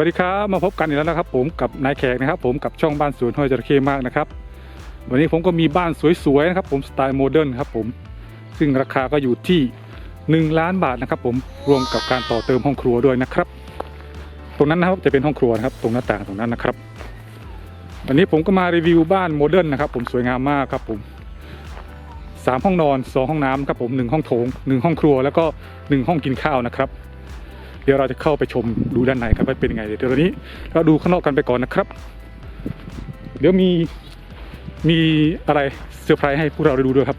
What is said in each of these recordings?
วัสดีครับมาพบกันอีกแล้วนะครับ ผมกับนายแขกนะครับผมกับช่องบ้านสวนห้วยจระเข้มากนะครับ วันนี้ผมก็มีบ้านสวยๆนะครับ ผมสไตล์โมเดิร์นครับผมซึ่งราคาก็อยู่ที่ 1 ล้านบาทนะครับ ผมรวมกับการต่อเติมห้องครัวด้วยนะครับ ตรงนั้นนะครับจะเป็นห้องครัวนะครับ ตรงหน้าต่างตรงนั้นนะครับ วันนี้ผมก็มารีวิวบ้านโมเดิร์นนะครับ ผมสวยงามมากครับผมสามห้องนอนสองห้องน้ำครับผมหนึ่งห้องโถงหนึ่งห้องครัวแล้วก็หนึ่งห้องกินข้าวนะครับ ดี๋ยวเราจะเข้าไปชมดูด้านในกันว่าเป็นยังไงเดี๋ยวตอนนี้ เราดูข้างนอกกันไปก่อนนะครับ เดี๋ยวมีมีอะไรเซอร์ไพรส์ให้พวกเราได้ดูด้วยครับ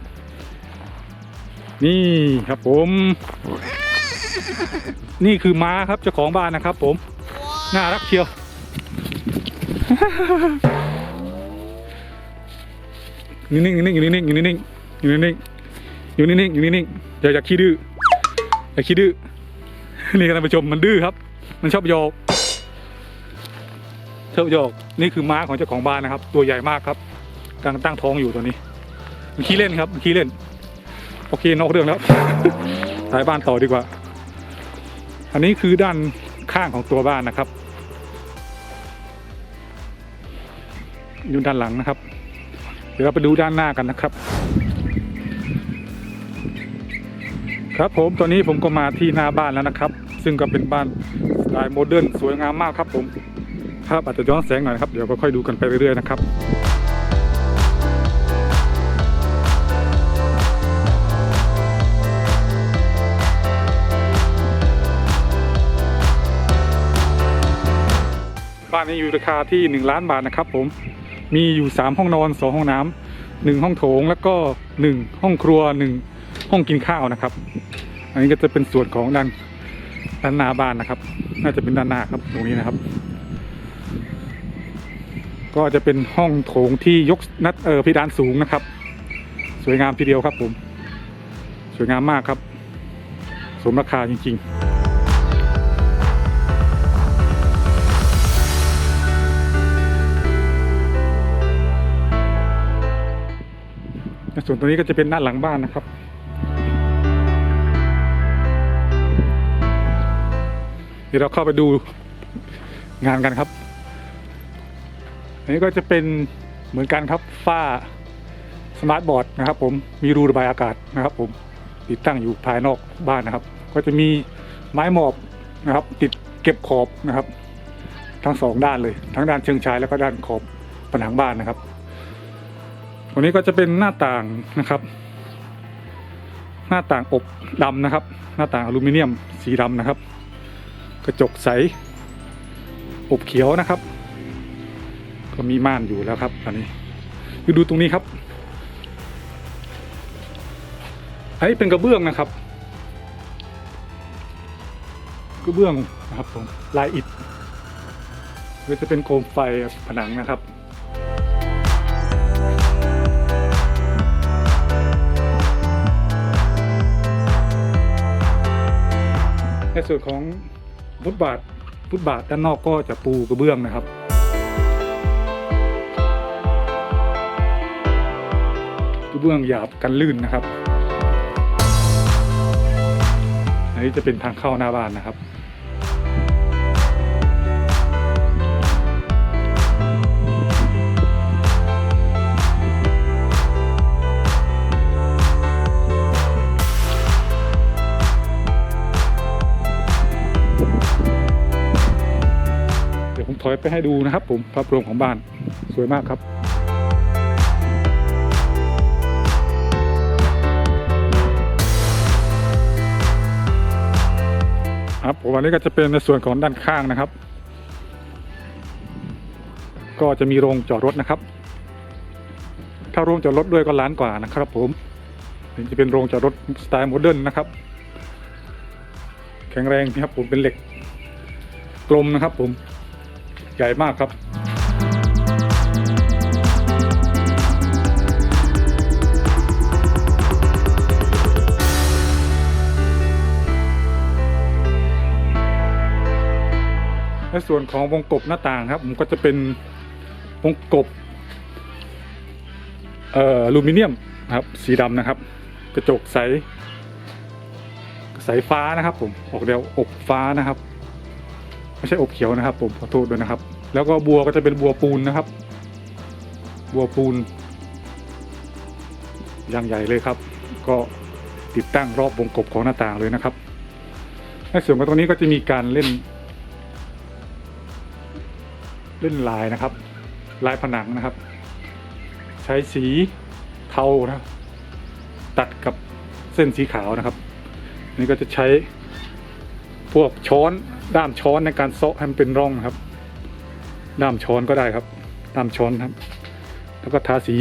นี่ครับผม นี่คือม้าครับเจ้าของบ้านนะครับ ผม น่ารักเชียวอยู่นิ่งๆอยู่นิ่งๆอยู่นิ่งๆอยู่นิ่งๆอยู่นิ่งๆอยู่นิ่งๆนิ่งๆอย่าอย่าขี้ดื้ออย่าขี้ดื้อ นี่ท่านผู้ชมมันดื้อครับ มันชอบโยกชอบโยกนี่คือม้าของเจ้าของบ้านนะครับ ตัวใหญ่มากครับกำลังตั้งท้องอยู่ตัวนี้มันขี้เล่นครับมันขี้เล่นโอเคนอกเรื่องแล้วสายบ้านต่อดีกว่า อันนี้คือด้านข้างของตัวบ้านนะครับอยู่ด้านหลังนะครับ เดี๋ยวเราไปดูด้านหน้ากันนะครับ ครับผมตอนนี้ผมก็มาที่หน้าบ้านแล้วนะครับ ซึ่งก็เป็นบ้านสไตล์โมเดิร์นสวยงามมากครับผมครับอาจจะย้อนแสงหน่อยนะครับ เดี๋ยวก็ค่อยดูกันไปเรื่อยๆนะครับบ้านนี้อยู่ราคาที่ 1 ล้านบาทนะครับผม มีอยู่ 3 ห้องนอน 2 ห้องน้ำหนึ่งห้องโถง แล้วก็ 1 ห้องครัว 1 ห้องกินข้าวนะครับ อันนี้ก็จะเป็นส่วนของด้านด้านหน้าบ้านนะครับ น่าจะเป็นด้านหน้าครับตรงนี้นะครับ ก็จะเป็นห้องโถงที่ยกนัดเออเพดานสูงนะครับ สวยงามทีเดียวครับผม สวยงามมากครับ สมราคาจริง ๆส่วนตัวนี้ก็จะเป็นด้านหลังบ้านนะครับ เดี๋ยวเราเข้าไปดูงานกันครับ อันนี้ก็จะเป็นเหมือนกันครับฝ้าสมาร์ทบอร์ดนะครับ ผมมีรูระบายอากาศนะครับ ผมติดตั้งอยู่ภายนอกบ้านนะครับ ก็จะมีไม้หมอบนะครับ ติดเก็บขอบนะครับ ทั้งสองด้านเลย ทั้งด้านเชิงชายแล้วก็ด้านขอบผนังบ้านนะครับตรงนี้ก็จะเป็นหน้าต่างนะครับ หน้าต่างอบดำนะครับ หน้าต่างอลูมิเนียมสีดำนะครับ กระจกใสอบเขียวนะครับ ก็มีม่านอยู่แล้วครับอันนี้คือดูตรงนี้ครับอันนี้เป็นกระเบื้องนะครับ กระเบื้องนะครับผมลายอิฐก็จะเป็นโคมไฟผนังนะครับในส่วนของ ฟุตบาทฟุตบาทด้านนอกก็จะปูกระเบื้องนะครับ กระเบื้องหยาบกันลื่นนะครับ อันนี้จะเป็นทางเข้าหน้าบ้านนะครับ อยไปให้ดูนะครับ ผมภาพรวมของบ้านสวยมากครับครับผมอันนี้ก็จะเป็นในส่วนของด้านข้างนะครับ ก็จะมีโรงจอดรถนะครับ ถ้าโรงจอดรถด้วยก็ล้านกว่านะครับ ผมนี่จะเป็นโรงจอดรถสไตล์โมเดิร์นนะครับ แข็งแรงนะครับผมเป็นเหล็กกลมนะครับผม ใหญ่มากครับในส่วนของวงกบหน้าต่างครับผมก็จะเป็นวงกบเอ่อลูมิเนียมครับสีดำนะครับ กระจกใส ใสฟ้านะครับผมออกแนวอบฟ้านะครับ ไม่ใช่อบเขียวนะครับ ผมขอโทษด้วยนะครับ แล้วก็บัวก็จะเป็นบัวปูนนะครับ บัวปูนอย่างใหญ่เลยครับ ก็ติดตั้งรอบวงกบของหน้าต่างเลยนะครับในส่วนของตรงนี้ก็จะมีการเล่น เล่นลายนะครับ ลายผนังนะครับ ใช้สีเทานะตัดกับเส้นสีขาวนะครับ นี่ก็จะใช้พวกช้อน ด้ามช้อนในการเซาะให้มันเป็นร่องครับ ด้ามช้อนก็ได้ครับ ด้ามช้อนครับ แล้วก็ทาสี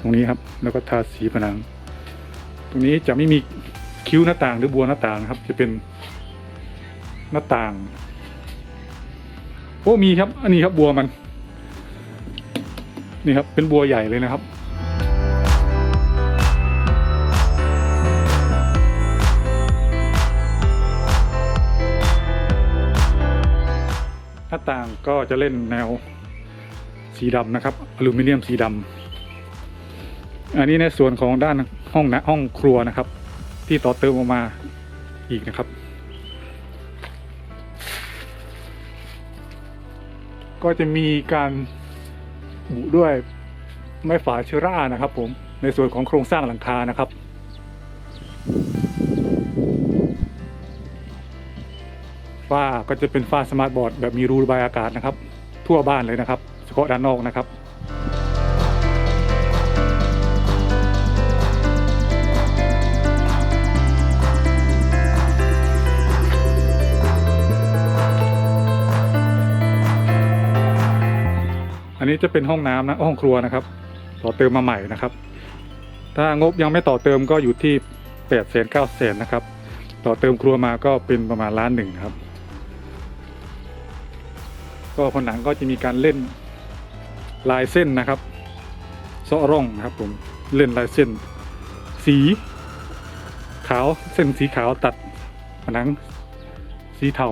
ตรงนี้ครับ แล้วก็ทาสีผนัง ตรงนี้จะไม่มีคิ้วหน้าต่างหรือบัวหน้าต่างนะครับ จะเป็นหน้าต่างโอ้มีครับ อันนี้ครับบัวมัน นี่ครับ เป็นบัวใหญ่เลยนะครับ ต่างก็จะเล่นแนวสีดำนะครับอลูมิเนียมสีดำอันนี้ในส่วนของด้านห้องนะห้องครัวนะครับ ที่ต่อเติมออกมาอีกนะครับ ก็จะมีการบุด้วยไม้ฝาเชอรานะครับผมในส่วนของโครงสร้างหลังคานะครับ ฝ้าก็จะเป็นฝ้าสมาร์ทบอร์ดแบบมีรูระบายอากาศนะครับ ทั่วบ้านเลยนะครับ เฉพาะด้านนอกนะครับอันนี้จะเป็นห้องน้ำนะห้องครัวนะครับ ต่อเติมมาใหม่นะครับ ถ้างบยังไม่ต่อเติมก็อยู่ที่แปดแสนเก้าแสนนะครับ ต่อเติมครัวมาก็เป็นประมาณล้านหนึ่งครับ ก็ผนังก็จะมีการเล่นลายเส้นนะครับเซาะร่องนะครับผมเล่นลายเส้น สีขาวเส้นสีขาวตัดผนังสีเทา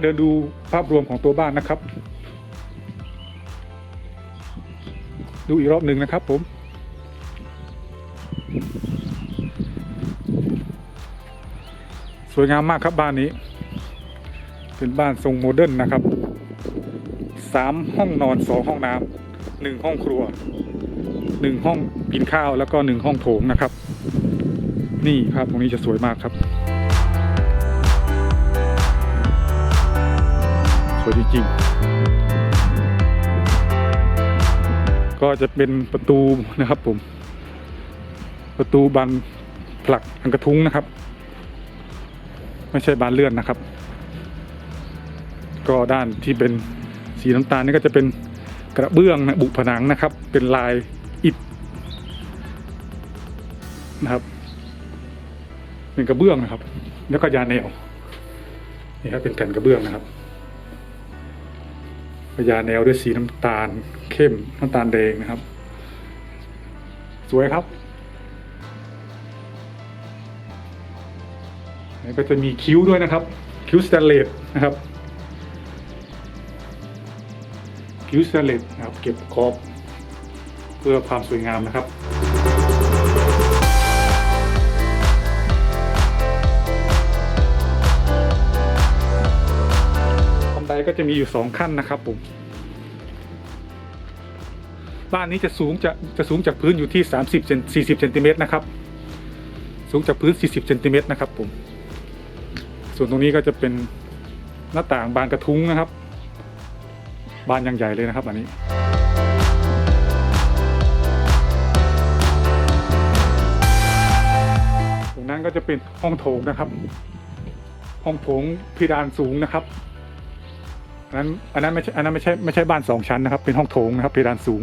เดี๋ยวดูภาพรวมของตัวบ้านนะครับ ดูอีกรอบหนึ่งนะครับ ผมสวยงามมากครับบ้านนี้ เป็นบ้านทรงโมเดิร์นนะครับสามห้องนอนสองห้องน้ำหนึ่งห้องครัวหนึ่งห้องกินข้าวแล้วก็หนึ่งห้องโถงนะครับ นี่ภาพตรงนี้จะสวยมากครับ วยจริงๆ ก็จะเป็นประตูนะครับผม ประตูบานผลักอังกระทุ้งนะครับ ไม่ใช่บานเลื่อนนะครับ ก็ด้านที่เป็นสีน้ำตาลนี่ก็จะเป็นกระเบื้องนะบุผนังนะครับ เป็นลายอิฐนะครับ เป็นกระเบื้องนะครับ แล้วก็ยาแนวนี่ครับเป็นแผ่นกระเบื้องนะครับ พญาแนวด้วยสีน้ำตาลเข้มน้ำตาลแดงนะครับ สวยครับแล้วก็จะมีคิ้วด้วยนะครับ คิ้วสแตนเลสนะครับ คิ้วสแตนเลสนะครับ เก็บขอบเพื่อความสวยงามนะครับ ก็จะมีอยู่สองขั้นนะครับผมบ้านนี้จะสูงจะจะสูงจากพื้นอยู่ที่ 30เซน40เซนติเมตรนะครับ สูงจากพื้น 40เซนติเมตรนะครับผม ส่วนตรงนี้ก็จะเป็นหน้าต่างบานกระทุ้งนะครับ บานยังใหญ่เลยนะครับอันนี้ ตรงนั้นก็จะเป็นห้องโถงนะครับ ห้องโถงเพดานสูงนะครับ อันนั้นอันนั้นไม่ใช่อันนั้นไม่ใช่ไม่ใช่บ้านสองชั้นนะครับ เป็นห้องโถงนะครับเพดานสูง